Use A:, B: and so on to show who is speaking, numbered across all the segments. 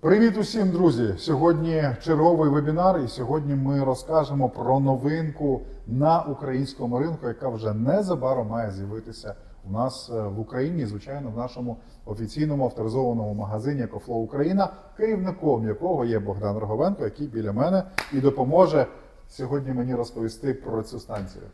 A: Привіт усім, друзі! Сьогодні черговий вебінар, і сьогодні ми розкажемо про новинку на українському ринку, яка вже незабаром має з'явитися у нас е, в Україні, звичайно, в нашому офіційному авторизованому магазині «Екофло Україна, керівником якого є Богдан Роговенко, який біля мене і допоможе сьогодні мені розповісти про цю станцію.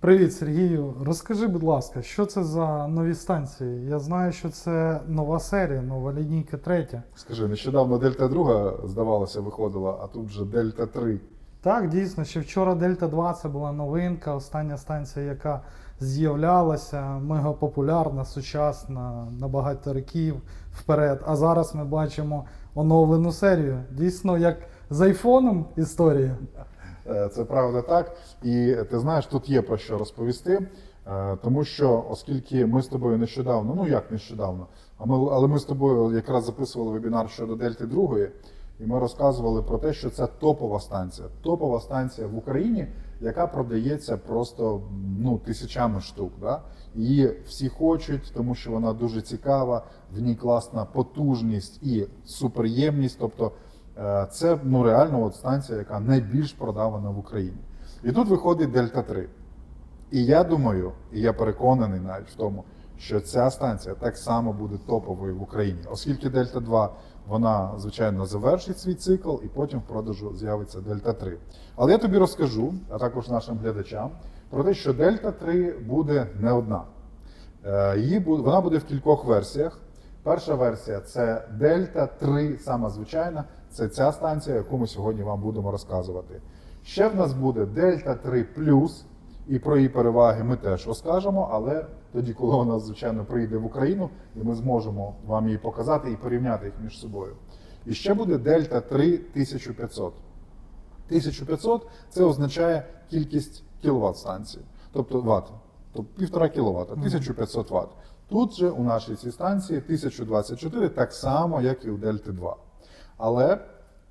B: Привіт, Сергію. Розкажи, будь ласка, що це за нові станції? Я знаю, що це нова серія, нова лінійка третя.
A: Скажи, нещодавно Дельта 2, здавалося, виходила, а тут вже Дельта 3.
B: Так, дійсно, ще вчора Дельта 2 це була новинка, остання станція, яка з'являлася, мегапопулярна, сучасна, на багато років вперед. А зараз ми бачимо оновлену серію. Дійсно, як з айфоном історія.
A: Е, Це правда так. І ти знаєш, тут є про що розповісти. е, Тому що, оскільки ми з тобою нещодавно, ну як нещодавно, а ми, але ми з тобою якраз записували вебінар щодо Дельти 2, і ми розказували про те, що це топова станція. Топова станція в Україні, яка продається просто ну, тисячами штук. Да? Її всі хочуть, тому що вона дуже цікава, в ній класна потужність і суперємність. Тобто Це ну реально от станція, яка найбільш продавана в Україні. І тут виходить Дельта 3. І я думаю, і я переконаний навіть в тому, що ця станція так само буде топовою в Україні, оскільки Дельта 2 вона, звичайно, завершить свій цикл, і потім в продажу з'явиться Дельта 3. Але я тобі розкажу, а також нашим глядачам, про те, що Дельта 3 буде не одна. Е, Її вона буде в кількох версіях. Перша версія це Дельта 3, сама звичайна. Це ця станція, яку ми сьогодні вам будемо розказувати. Ще в нас буде Дельта 3 і про її переваги ми теж розкажемо, але тоді, коли вона, звичайно, прийде в Україну, і ми зможемо вам її показати і порівняти їх між собою. І ще буде Дельта 3 1500. 1500 це означає кількість кіловат станції, тобто ватт, тобто півтора кіловата, 1500 ватт. Тут же у нашій цій станції 1024, так само, як і у Дельти 2. Але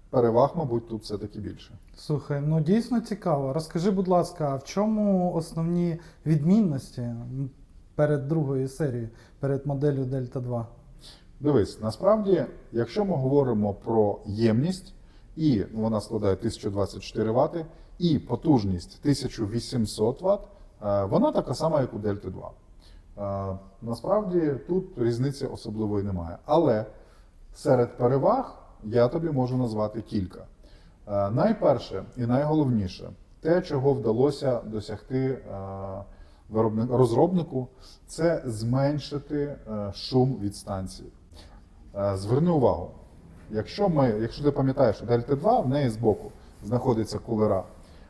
A: переваг, мабуть, тут все-таки більше.
B: Слухай, ну дійсно цікаво. Розкажи, будь ласка, в чому основні відмінності перед другою серією, перед моделлю Дельта 2?
A: Дивись, насправді, якщо ми говоримо про ємність, і вона складає 1024 Вт, і потужність 1800 Вт, е, вона така сама, як у Дельти 2. Е, Насправді тут різниці особливої немає. Але серед переваг я тобі можу назвати кілька. Е, Найперше і найголовніше, те, чого вдалося досягти е, розробнику, це зменшити е, шум від станції. Зверни увагу, якщо ми, якщо ти пам'ятаєш, Дельта 2 в неї збоку знаходиться кулера.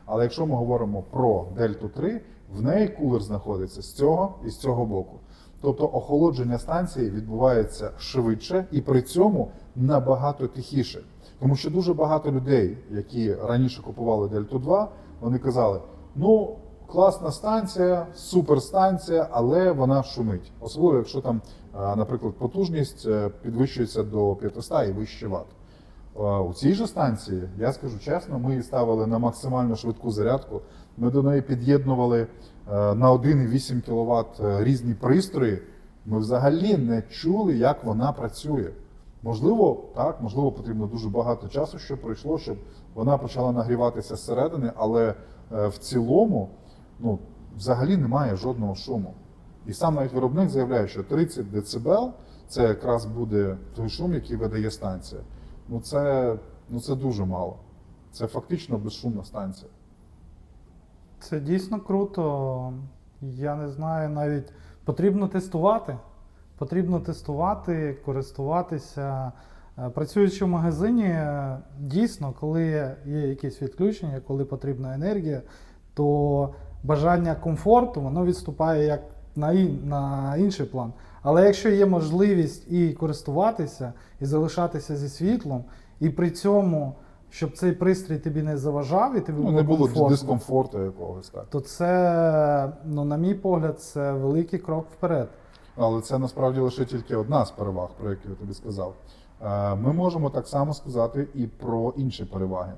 A: Але якщо ми говоримо про Дельту 3, в неї кулер знаходиться з цього і з цього боку. Тобто охолодження станції відбувається швидше і при цьому набагато тихіше. Тому що дуже багато людей, які раніше купували Дельту 2, вони казали: ну, класна станція, суперстанція, але вона шумить. Особливо, якщо там, наприклад, потужність е, підвищується до 500 і вище Вт. У цій же станції, я скажу чесно, ми її ставили на максимально швидку зарядку. Ми до неї під'єднували е, на 1,8 кВт е, різні пристрої. Ми взагалі не чули, як вона працює. Можливо, так, можливо, потрібно дуже багато часу, щоб пройшло, щоб вона почала нагріватися зсередини, але е, в цілому ну, взагалі немає жодного шуму. І сам навіть виробник заявляє, що 30 дБ це якраз буде той шум, який видає станція. Ну це, ну це дуже мало. Це фактично безшумна станція.
B: Це дійсно круто. Я не знаю, навіть потрібно тестувати. Потрібно тестувати, користуватися. Е, Працюючи в магазині, е, дійсно, коли є якісь відключення, коли потрібна енергія, то бажання комфорту воно відступає як на, ін- на інший план. Але якщо є можливість і користуватися, і залишатися зі світлом, і при цьому, щоб цей пристрій тобі не заважав, і тобі
A: Ну,
B: було
A: не було
B: комфортно,
A: дискомфорту якогось так.
B: то це, ну, на мій погляд, це великий крок вперед.
A: Але це насправді лише тільки одна з переваг, про які я тобі сказав. Е, Ми можемо так само сказати і про інші переваги.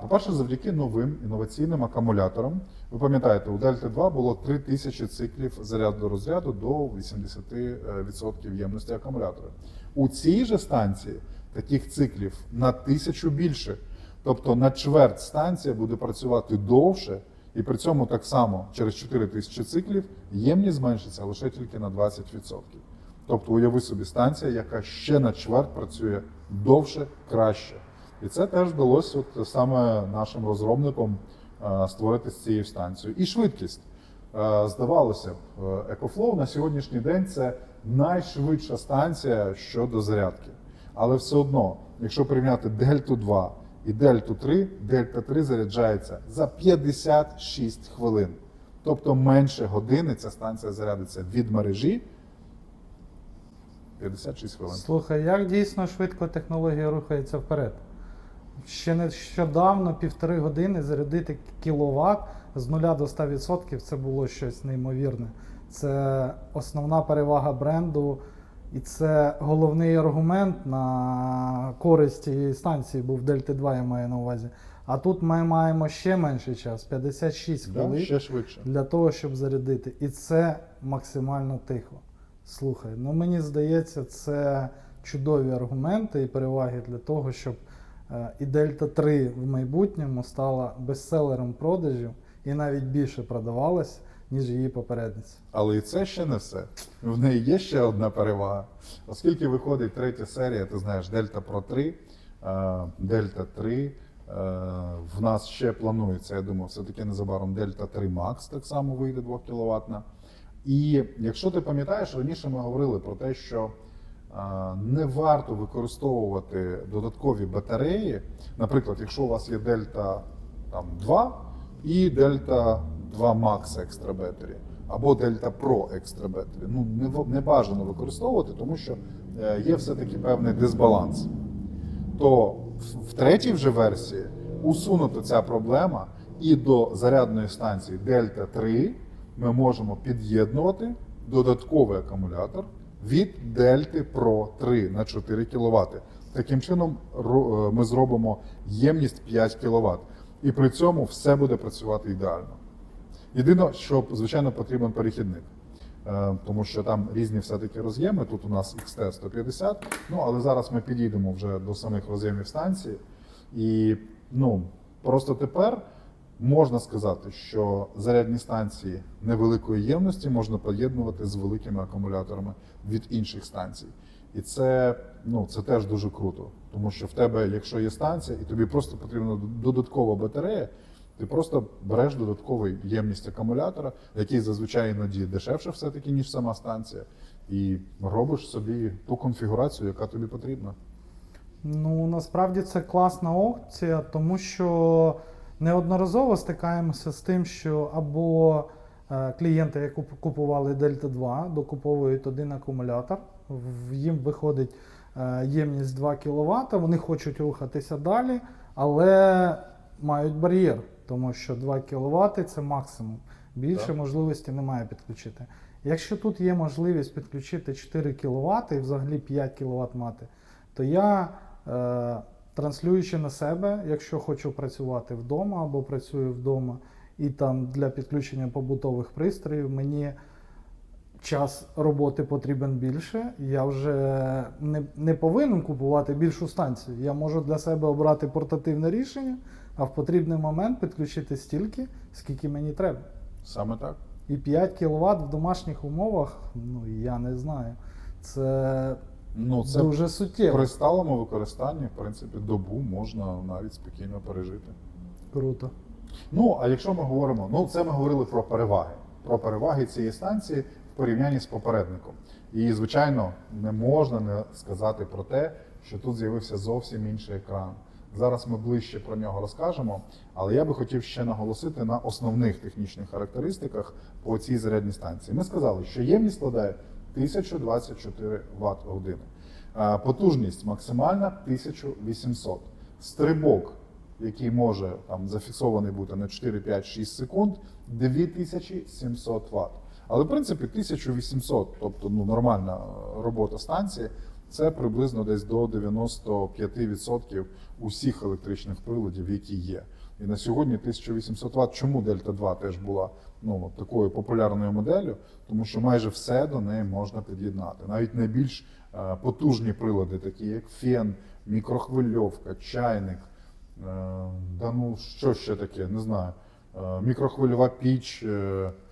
A: По-перше, завдяки новим інноваційним акумуляторам. Ви пам'ятаєте, у Дельта 2 було 3000 циклів заряду розряду до 80% ємності акумулятора. У цій же станції таких циклів на тисячу більше. Тобто на чверть станція буде працювати довше, і при цьому так само через 4000 циклів ємність зменшиться лише тільки на 20%. Тобто уяви собі станція, яка ще на чверть працює довше, краще. І це теж вдалося от саме нашим розробникам е, створити з цією станцією. І швидкість. Е, Здавалося б, е, EcoFlow на сьогоднішній день це найшвидша станція щодо зарядки. Але все одно, якщо порівняти Дельту 2 і Дельту 3, Дельта 3 заряджається за 56 хвилин. Тобто менше години ця станція зарядиться від мережі 56 хвилин.
B: Слухай, як дійсно швидко технологія рухається вперед? Ще нещодавно, півтори години зарядити кіловат з 0 до 100% це було щось неймовірне. Це основна перевага бренду, і це головний аргумент на користь цієї станції був Дельта 2, я маю на увазі. А тут ми маємо ще менший час 56
A: Да,
B: хвилин
A: ще швидше.
B: для того, щоб зарядити. І це максимально тихо. Слухай, ну мені здається, це чудові аргументи і переваги для того, щоб і Дельта 3 в майбутньому стала бестселером продажів і навіть більше продавалась, ніж її попередниця.
A: Але і це ще не все. В неї є ще одна перевага. Оскільки виходить третя серія, ти знаєш, Дельта Pro 3, е, Дельта 3. е, В нас ще планується, я думаю, все-таки незабаром Дельта 3 Max так само вийде 2 кВт. І якщо ти пам'ятаєш, раніше ми говорили про те, що е, не варто використовувати додаткові батареї. Наприклад, якщо у вас є Дельта там, 2 і Дельта 2 Max Extra Battery, або Delta Pro Extra Battery. Ну, не, не бажано використовувати, тому що е, є все-таки певний дисбаланс. То в, третій вже версії усунута ця проблема, і до зарядної станції Delta 3 ми можемо під'єднувати додатковий акумулятор від Delta Pro 3 на 4 кВт. Таким чином е, ми зробимо ємність 5 кВт. І при цьому все буде працювати ідеально. Єдине, що звичайно потрібен перехідник, Е, тому що там різні все-таки роз'єми. Тут у нас XT 150, ну але зараз ми підійдемо вже до самих роз'ємів станції. І ну, просто тепер можна сказати, що зарядні станції невеликої ємності можна поєднувати з великими акумуляторами від інших станцій. І це, ну, це теж дуже круто, тому що в тебе, якщо є станція, і тобі просто потрібна додаткова батарея, ти просто береш додаткову ємність акумулятора, який зазвичай іноді дешевше все-таки, ніж сама станція, і робиш собі ту конфігурацію, яка тобі потрібна.
B: Ну, насправді це класна опція, тому що неодноразово стикаємося з тим, що або е, клієнти, які купували Delta 2, докуповують один акумулятор, їм виходить е, ємність 2 кВт, вони хочуть рухатися далі, але мають бар'єр, тому що 2 кВт це максимум. Більше
A: Так.
B: можливості немає підключити. Якщо тут є можливість підключити 4 кВт і взагалі 5 кВт мати, то я, е, транслюючи на себе, якщо хочу працювати вдома або працюю вдома, і там для підключення побутових пристроїв, мені час роботи потрібен більше. Я вже не, не повинен купувати більшу станцію. Я можу для себе обрати портативне рішення, а в потрібний момент підключити стільки, скільки мені треба.
A: Саме так.
B: І 5 кВт в домашніх умовах, ну я не знаю. Це,
A: Ну, це
B: дуже суттєво.
A: при сталому використанні, в принципі, добу можна навіть спокійно пережити.
B: Круто.
A: Ну, а якщо ми говоримо, ну це ми говорили про переваги, про переваги цієї станції в порівнянні з попередником. І, звичайно, не можна не сказати про те, що тут з'явився зовсім інший екран. Зараз ми ближче про нього розкажемо, але я би хотів ще наголосити на основних технічних характеристиках по цій зарядній станції. Ми сказали, що ємність складає 1024 Вт години. Потужність максимальна 1800. Стрибок який може там зафіксований бути на 4, 5, 6 секунд, 2700 Вт. Але в принципі 1800, тобто ну, нормальна е, робота станції, Це приблизно десь до 95% усіх електричних приладів, які є. І на сьогодні 1800 Вт. Чому Дельта 2 теж була ну, такою популярною моделлю? Тому що майже все до неї можна під'єднати. Навіть найбільш е, потужні прилади, такі як фен, мікрохвильовка, чайник, е, да ну що ще таке, не знаю. е, Мікрохвильова піч,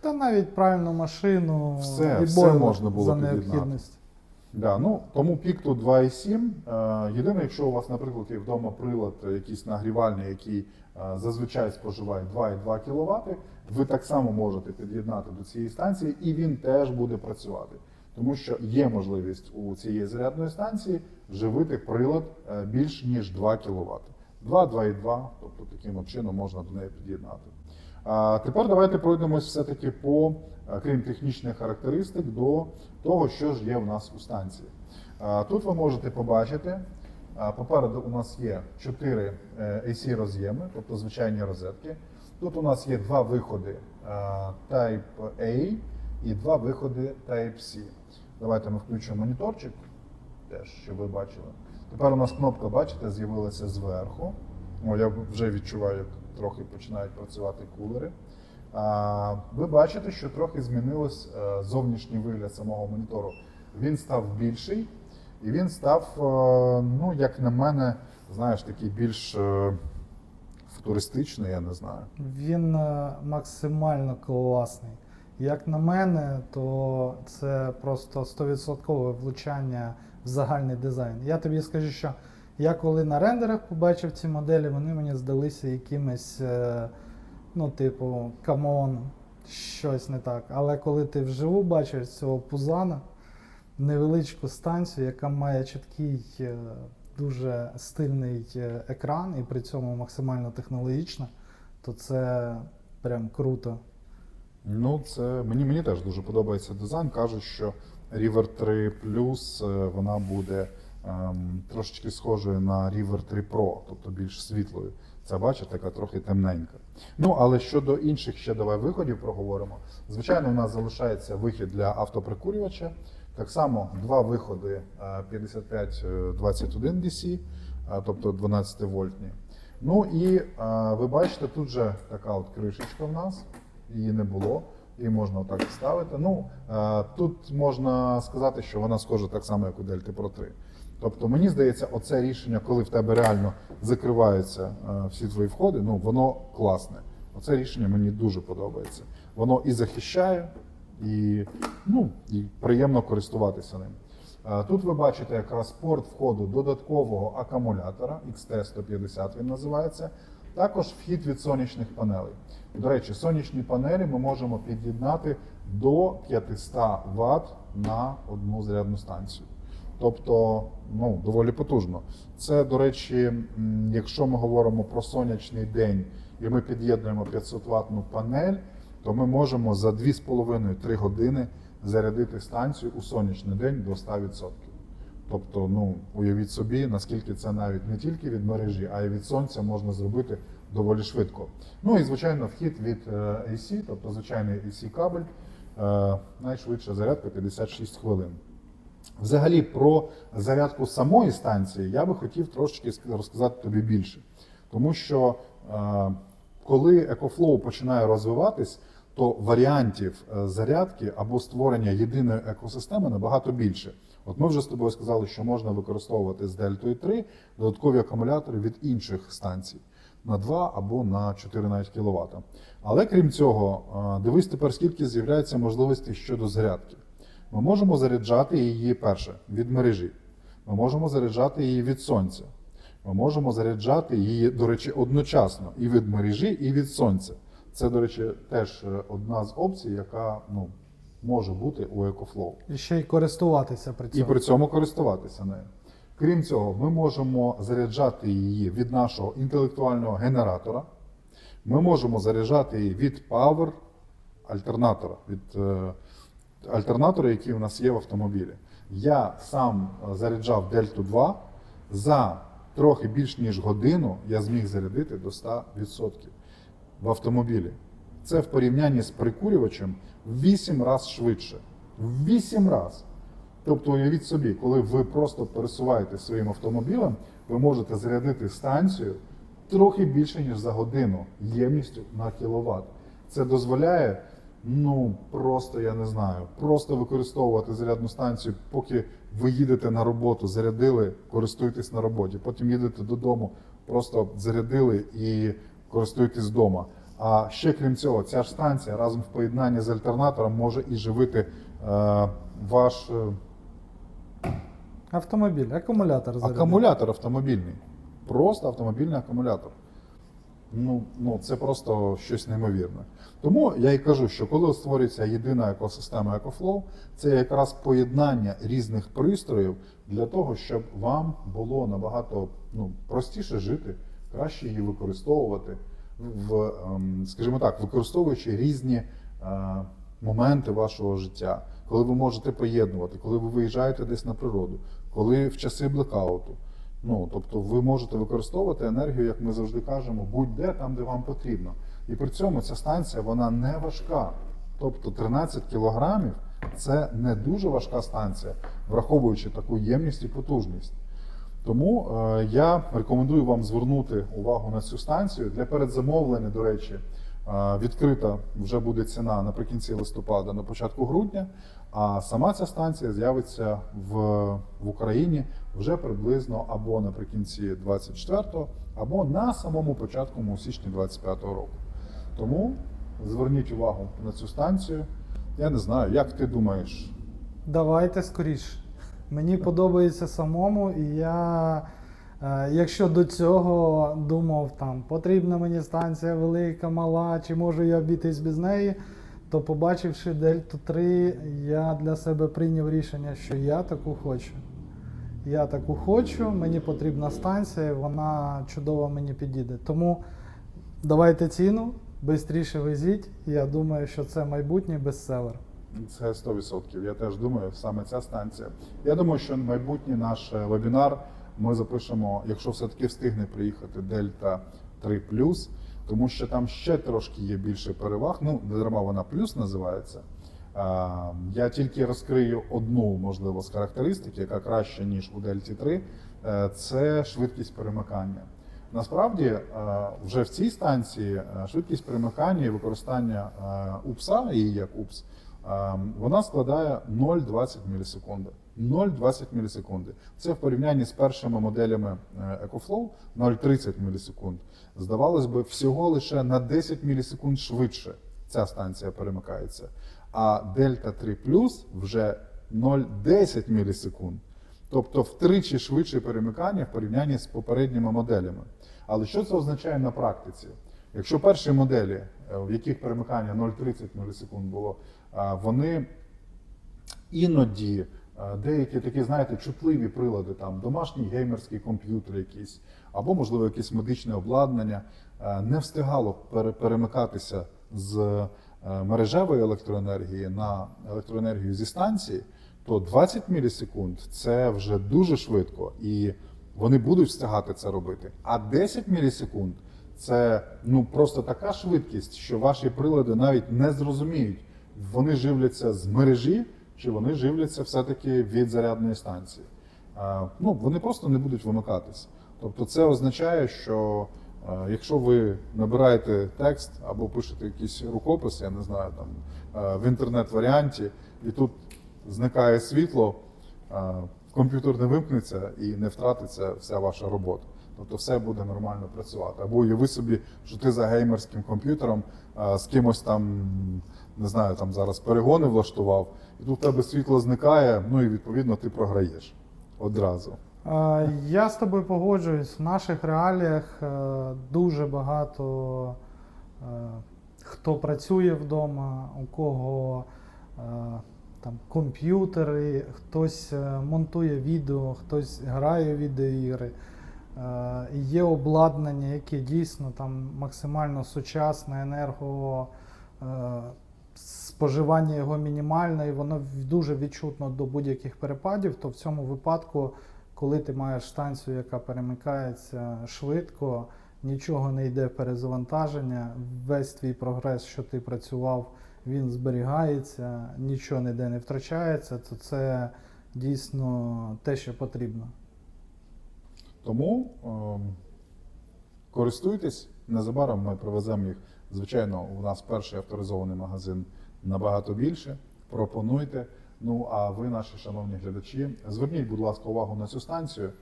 B: Та навіть правильну машину
A: Все,
B: і
A: все можна було
B: за
A: під'єднати.
B: необхідності.
A: Да, ну тому пік тут 2,7. Е, Єдине, якщо у вас, наприклад, є вдома прилад якийсь нагрівальний, який зазвичай споживає 2,2 кВт, ви так само можете під'єднати до цієї станції, і він теж буде працювати. Тому що є можливість у цієї зарядної станції живити прилад е, більш ніж 2 кВт. 2, 2,2, тобто таким чином можна до неї під'єднати. А тепер давайте пройдемось все-таки по, е, крім технічних характеристик, до того, що ж є в нас у станції. Тут ви можете побачити, попереду у нас є 4 AC роз'єми, тобто звичайні розетки. Тут у нас є два виходи Type A і два виходи Type C. Давайте ми включимо моніторчик, теж щоб ви бачили. Тепер у нас кнопка, бачите, з'явилася зверху. О, я вже відчуваю, як трохи починають працювати кулери. Ви бачите, що трохи змінилось е, зовнішній вигляд самого монітору. Він став більший, і він став, е, ну, як на мене, знаєш, такий більш е, футуристичний, я не знаю.
B: Він е, максимально класний. Як на мене, то це просто 100% влучання в загальний дизайн. Я тобі скажу, що я коли на рендерах побачив ці моделі, вони мені здалися якимись, ну, типу, камон, щось не так. Але коли ти вживу бачиш цього пузана, невеличку станцію, яка має чіткий, е, дуже стильний е, екран і при цьому максимально технологічна, то це прям круто.
A: Ну, це мені, мені теж дуже подобається дизайн. Кажуть, що River 3 Plus е, вона буде ем, трошечки схожою на River 3 Pro, тобто більш світлою. Це бачите, така трохи темненька. Ну, але щодо інших ще давай виходів проговоримо. Звичайно, у нас залишається вихід для автоприкурювача. Так само два виходи е, 5521 DC, е, тобто 12 вольтні. Ну і е, ви бачите, тут же така от кришечка в нас, її не було, її можна отак ставити. Ну, е, тут можна сказати, що вона схожа так само, як у Delta Pro 3. Тобто, мені здається, оце рішення, коли в тебе реально закриваються е, всі твої входи, ну воно класне. Оце рішення мені дуже подобається. Воно і захищає, і, ну, і приємно користуватися ним. Е, Тут ви бачите якраз порт входу додаткового акумулятора XT150 він називається. Також вхід від сонячних панелей. До речі, сонячні панелі ми можемо під'єднати до 500 Вт на одну зарядну станцію. Тобто, ну, доволі потужно. Це, до речі, якщо ми говоримо про сонячний день і ми під'єднуємо 500 ватну панель, то ми можемо за 2,5-3 години зарядити станцію у сонячний день до 100%. Тобто, ну уявіть собі, наскільки це навіть не тільки від мережі, а й від сонця можна зробити доволі швидко. Ну і звичайно, вхід від е, AC, тобто звичайний AC кабель, е, найшвидша зарядка 56 хвилин. Взагалі, про зарядку самої станції я би хотів трошечки розказати тобі більше. Тому що е, коли EcoFlow починає розвиватись, то варіантів е, зарядки або створення єдиної екосистеми набагато більше. От ми вже з тобою сказали, що можна використовувати з Дельтою 3 додаткові акумулятори від інших станцій на 2 або на 4 навіть кВт. Але крім цього, е, дивись тепер, скільки з'являється можливостей щодо зарядки. Ми можемо заряджати її перше від мережі. Ми можемо заряджати її від сонця. Ми можемо заряджати її, до речі, одночасно і від мережі, і від сонця. Це, до речі, теж е, одна з опцій, яка ну, може бути у EcoFlow.
B: І ще й користуватися при
A: І при цьому користуватися нею. Крім цього, ми можемо заряджати її від нашого інтелектуального генератора. Ми можемо заряджати її від Power альтернатора, від е, альтернатора, який у нас є в автомобілі. Я сам е, заряджав Дельту 2 за трохи більш ніж годину я зміг зарядити до 100% в автомобілі. Це в порівнянні з прикурювачем в 8 разів швидше. В 8 разів. Тобто, уявіть собі, коли ви просто пересуваєтесь своїм автомобілем, ви можете зарядити станцію трохи більше, ніж за годину ємністю на кіловат. Це дозволяє, ну просто я не знаю, просто використовувати зарядну станцію, поки ви їдете на роботу, зарядили, користуєтесь на роботі. Потім їдете додому, просто зарядили і користуєтесь вдома. А ще крім цього, ця ж станція разом в поєднанні з альтернатором може і живити е, ваш е,
B: Автомобіль, акумулятор зарядити.
A: акумулятор автомобільний. Просто автомобільний акумулятор. Ну, ну це просто щось неймовірне. Тому я і кажу, що коли створюється єдина екосистема EcoFlow, це якраз поєднання різних пристроїв для того, щоб вам було набагато ну, простіше жити, краще її використовувати, в, ем, скажімо так, використовуючи різні е, моменти вашого життя, коли ви можете поєднувати, коли ви виїжджаєте десь на природу, коли в часи блекауту. Ну, тобто ви можете використовувати енергію, як ми завжди кажемо, будь-де там, де вам потрібно. І при цьому ця станція вона не важка. Тобто 13 кілограмів це не дуже важка станція, враховуючи таку ємність і потужність. Тому е, я рекомендую вам звернути увагу на цю станцію. Для передзамовлення, до речі, е, відкрита вже буде ціна наприкінці листопада, на початку грудня. А сама ця станція з'явиться в, в Україні вже приблизно або наприкінці 24-го, або на самому початку у січні 25-го року. Тому зверніть увагу на цю станцію. Я не знаю, як ти думаєш,
B: Давайте скоріше. Мені подобається самому, і я, е, якщо до цього думав, там потрібна мені станція велика, мала, чи можу я обійтись без неї, то побачивши Дельту 3, я для себе прийняв рішення, що я таку хочу. Я таку хочу, мені потрібна станція, вона чудово мені підійде. Тому давайте ціну, швидше везіть. Я думаю, що це майбутній бестселер.
A: Це 100%. Я теж думаю, саме ця станція. Я думаю, що майбутній наш е, вебінар ми запишемо, якщо все-таки встигне приїхати Дельта 3 тому що там ще трошки є більше переваг. Ну, не дарма вона плюс називається. Я тільки розкрию одну, можливо, з характеристик, яка краща, ніж у Дельті 3, Е, це швидкість перемикання. Насправді, е, вже в цій станції швидкість перемикання і використання УПСа, її як УПС, вона складає 0,20 мілісекунди. 0,20 мілісекунди. Це в порівнянні з першими моделями е, EcoFlow 0,30 мілісекунд. Здавалось би, всього лише на 10 мілісекунд швидше ця станція перемикається. А Delta 3 Plus вже 0,10 мілісекунд. Тобто втричі швидше перемикання в порівнянні з попередніми моделями. Але що це означає на практиці? Якщо перші моделі, е, в яких перемикання 0,30 мілісекунд було, вони іноді е, деякі такі, знаєте, чутливі прилади, там домашній геймерський комп'ютер якийсь, або, можливо, якесь медичне обладнання, е, не встигало пере- перемикатися з е, мережевої електроенергії на електроенергію зі станції, то 20 мілісекунд це вже дуже швидко, і вони будуть встигати це робити. А 10 мілісекунд це ну просто така швидкість, що ваші прилади навіть не зрозуміють, вони живляться з мережі чи вони живляться все-таки від зарядної станції. Ну, вони просто не будуть вимикатися. Тобто, це означає, що якщо ви набираєте текст або пишете якийсь рукопис, я не знаю, там в інтернет-варіанті, і тут зникає світло, комп'ютер не вимкнеться і не втратиться вся ваша робота. Тобто все буде нормально працювати. Або уяви собі, що ти за геймерським комп'ютером з кимось там, не знаю, там зараз перегони влаштував, і тут в тебе світло зникає, ну і відповідно ти програєш одразу.
B: Я з тобою погоджуюсь. В наших реаліях е, дуже багато е, хто працює вдома, у кого е, там комп'ютери, хтось монтує відео, хтось грає відеоігри. Є обладнання, яке дійсно там максимально сучасне, енерго. Споживання його мінімальне, і воно дуже відчутно до будь-яких перепадів, то в цьому випадку коли ти маєш станцію, яка перемикається швидко, нічого не йде перезавантаження, весь твій прогрес, що ти працював, він зберігається, нічого ніде не втрачається, то це дійсно те, що потрібно.
A: Тому ем, користуйтесь. Незабаром ми привеземо їх. Звичайно, у нас перший авторизований магазин набагато більше. Пропонуйте. Ну а ви, наші шановні глядачі, зверніть, будь ласка, увагу на цю станцію.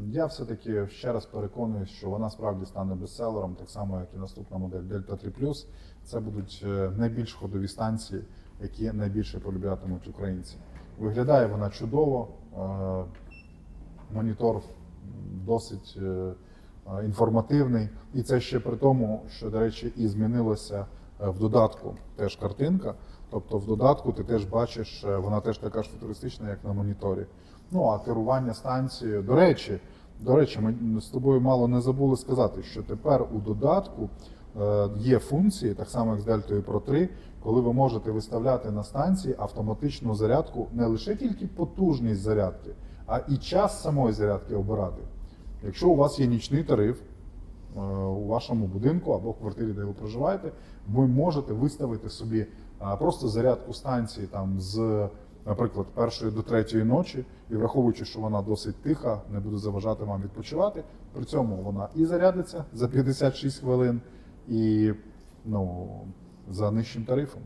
A: Я все-таки ще раз переконуюсь, що вона справді стане бестселером, так само, як і наступна модель Delta 3 Це будуть е, найбільш ходові станції, які найбільше полюблятимуть українці. Виглядає вона чудово. е, Монітор досить е, інформативний, і це ще при тому, що, до речі, і змінилося е, в додатку теж картинка. Тобто в додатку ти теж бачиш, е, вона теж така ж футуристична, як на моніторі. Ну а керування станцією, до речі, до речі, ми з тобою мало не забули сказати, що тепер у додатку е, є функції, так само як з Delta Pro 3, коли ви можете виставляти на станції автоматичну зарядку не лише тільки потужність зарядки, а і час самої зарядки обирати. Якщо у вас є нічний тариф е, у вашому будинку або в квартирі, де ви проживаєте, ви можете виставити собі просто зарядку станції там з, наприклад, першої до третьої ночі, і враховуючи, що вона досить тиха, не буде заважати вам відпочивати. При цьому вона і зарядиться за 56 хвилин, і ну, за нижчим тарифом.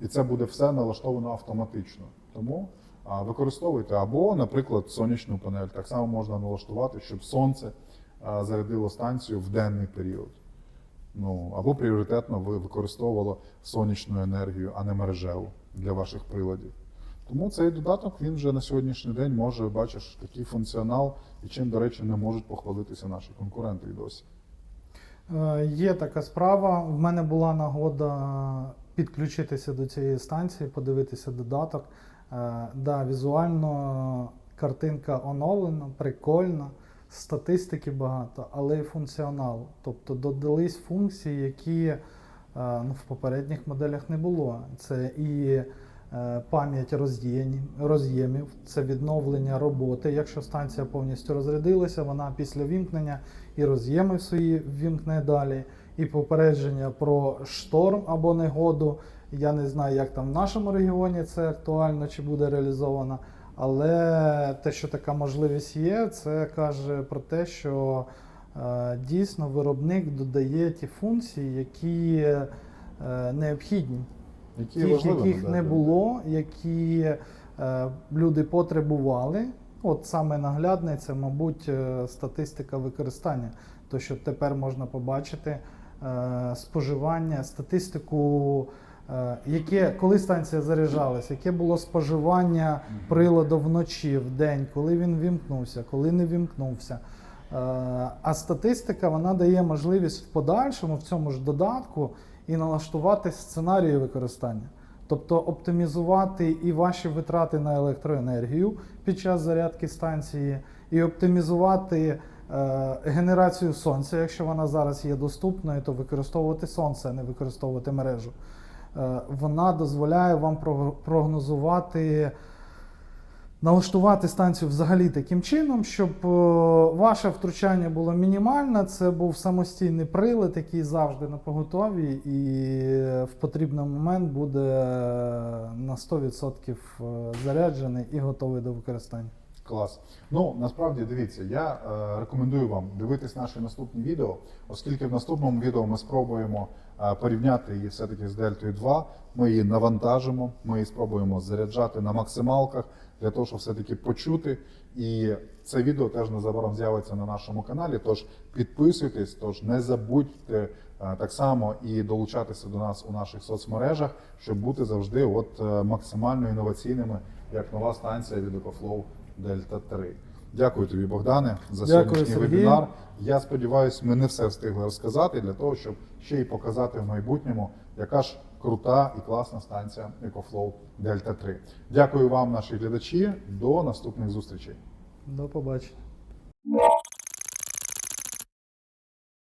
A: І це буде все налаштовано автоматично. Тому використовуйте або, наприклад, сонячну панель. Так само можна налаштувати, щоб сонце зарядило станцію в денний період. Ну, або пріоритетно ви використовувало сонячну енергію, а не мережеву для ваших приладів. Тому цей додаток він вже на сьогоднішній день може, бачиш, такий функціонал, і чим, до речі, не можуть похвалитися наші конкуренти і досі.
B: Е, Є така справа. В мене була нагода підключитися до цієї станції, подивитися додаток. Е, Да, візуально картинка оновлена, прикольна, статистики багато, але й функціонал. Тобто додались функції, які е, ну, в попередніх моделях не було. Це і е, пам'ять роз'ємів, це відновлення роботи. Якщо станція повністю розрядилася, вона після вімкнення і роз'єми свої вімкне далі, і попередження про шторм або негоду. Я не знаю, як там в нашому регіоні це актуально чи буде реалізовано. Але те, що така можливість є, це каже про те, що е, дійсно виробник додає ті функції, які е, необхідні
A: Які
B: тих, яких
A: да,
B: не було, які е, люди потребували. От саме наглядне це, мабуть, статистика використання. То, що тепер можна побачити споживання, статистику, яке, коли станція заряджалась, яке було споживання приладу вночі, в день, коли він вімкнувся, коли не вімкнувся. Е, А статистика вона дає можливість в подальшому в цьому ж додатку і налаштувати сценарії використання. Тобто оптимізувати і ваші витрати на електроенергію під час зарядки станції, і оптимізувати е, генерацію сонця, якщо вона зараз є доступною, то використовувати сонце, а не використовувати мережу. Е, вона дозволяє вам про- прогнозувати налаштувати станцію взагалі таким чином, щоб е, ваше втручання було мінімальне. Це був самостійний прилад, який завжди на поготові, і в потрібний момент буде на 100% заряджений і готовий до використання.
A: Клас. Ну насправді дивіться, я е, рекомендую вам дивитись наші наступні відео, оскільки в наступному відео ми спробуємо е, порівняти її все-таки з Дельтою 2. Ми її навантажимо, ми її спробуємо заряджати на максималках для того, щоб все-таки почути. І це відео теж незабаром з'явиться на нашому каналі. Тож підписуйтесь, тож не забудьте е, так само і долучатися до нас у наших соцмережах, щоб бути завжди от е, максимально інноваційними, як нова станція від EcoFlow Дельта 3. Дякую тобі, Богдане, за
B: Дякую,
A: сьогоднішній
B: Сергій.
A: вебінар. Я сподіваюся, ми не все встигли розказати для того, щоб ще й показати в майбутньому, яка ж крута і класна станція EcoFlow Delta 3. Дякую вам, наші глядачі. До наступних зустрічей.
B: До побачення.